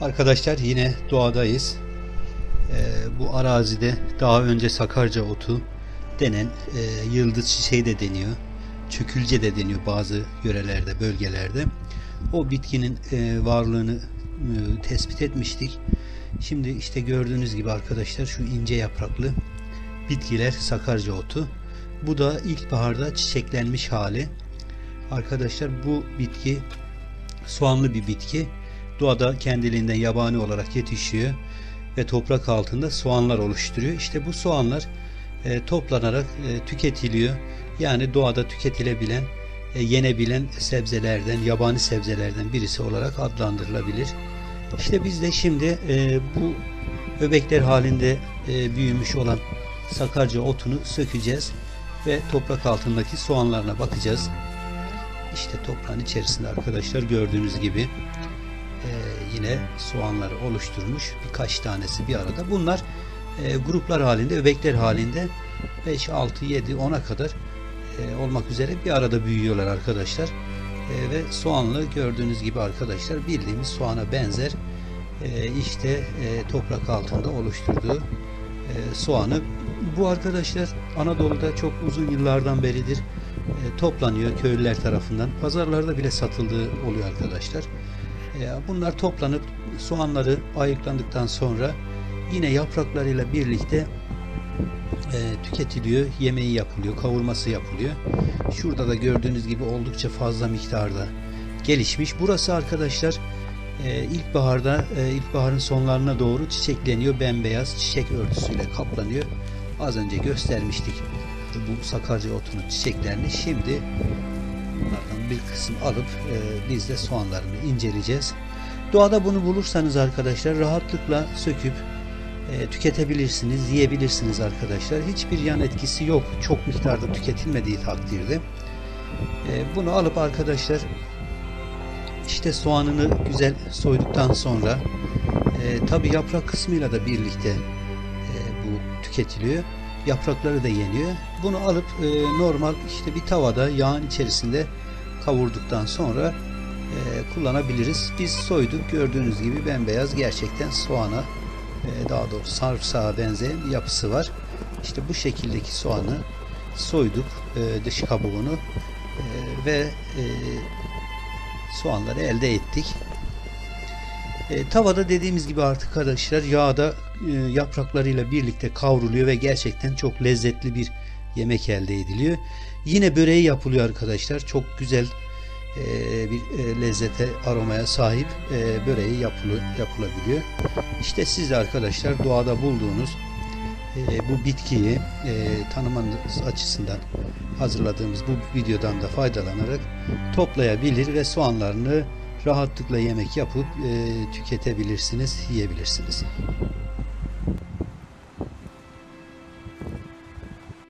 Arkadaşlar yine doğadayız. Ee, bu arazide daha önce sakarca otu denen e, yıldız çiçeği de deniyor. Çökülce de deniyor bazı yörelerde, bölgelerde. O bitkinin e, varlığını e, tespit etmiştik. Şimdi işte gördüğünüz gibi arkadaşlar şu ince yapraklı bitkiler sakarca otu. Bu da ilkbaharda çiçeklenmiş hali. Arkadaşlar bu bitki soğanlı bir bitki. Doğada kendiliğinden yabani olarak yetişiyor ve toprak altında soğanlar oluşturuyor. İşte bu soğanlar e, toplanarak e, tüketiliyor. Yani doğada tüketilebilen, e, yenebilen sebzelerden, yabani sebzelerden birisi olarak adlandırılabilir. İşte biz de şimdi e, bu öbekler halinde e, büyümüş olan sakarca otunu sökeceğiz ve toprak altındaki soğanlarına bakacağız. İşte toprağın içerisinde arkadaşlar gördüğünüz gibi yine soğanları oluşturmuş birkaç tanesi bir arada. Bunlar e, gruplar halinde, öbekler halinde 5, 6, 7, 10'a kadar e, olmak üzere bir arada büyüyorlar arkadaşlar. E, ve soğanlı gördüğünüz gibi arkadaşlar bildiğimiz soğana benzer e, işte e, toprak altında oluşturduğu e, soğanı. Bu arkadaşlar Anadolu'da çok uzun yıllardan beridir e, toplanıyor köylüler tarafından. Pazarlarda bile satıldığı oluyor arkadaşlar. Bunlar toplanıp soğanları ayıklandıktan sonra yine yapraklarıyla birlikte e, tüketiliyor, yemeği yapılıyor, kavurması yapılıyor. Şurada da gördüğünüz gibi oldukça fazla miktarda gelişmiş. Burası arkadaşlar e, ilkbaharda, e, ilkbaharın sonlarına doğru çiçekleniyor. Bembeyaz çiçek örtüsüyle kaplanıyor. Az önce göstermiştik bu sakarca otunun çiçeklerini. Şimdi bunlardan bir kısım alıp e, biz de soğanlarını inceleyeceğiz. Doğada bunu bulursanız arkadaşlar rahatlıkla söküp e, tüketebilirsiniz, yiyebilirsiniz arkadaşlar. Hiçbir yan etkisi yok. Çok miktarda tüketilmediği takdirde. E, bunu alıp arkadaşlar işte soğanını güzel soyduktan sonra e, tabi yaprak kısmıyla da birlikte e, bu tüketiliyor. Yaprakları da yeniyor. Bunu alıp e, normal işte bir tavada yağın içerisinde kavurduktan sonra e, kullanabiliriz. Biz soyduk gördüğünüz gibi bembeyaz gerçekten soğana e, daha doğrusu sarımsağa benzeyen bir yapısı var. İşte bu şekildeki soğanı soyduk e, dış kabuğunu e, ve e, soğanları elde ettik. E, tavada dediğimiz gibi artık arkadaşlar yağda yapraklarıyla birlikte kavruluyor ve gerçekten çok lezzetli bir yemek elde ediliyor. Yine böreği yapılıyor arkadaşlar. Çok güzel e, bir e, lezzete, aromaya sahip e, böreği yapılı, yapılabiliyor. İşte siz de arkadaşlar doğada bulduğunuz e, bu bitkiyi e, tanımanız açısından hazırladığımız bu videodan da faydalanarak toplayabilir ve soğanlarını rahatlıkla yemek yapıp e, tüketebilirsiniz, yiyebilirsiniz.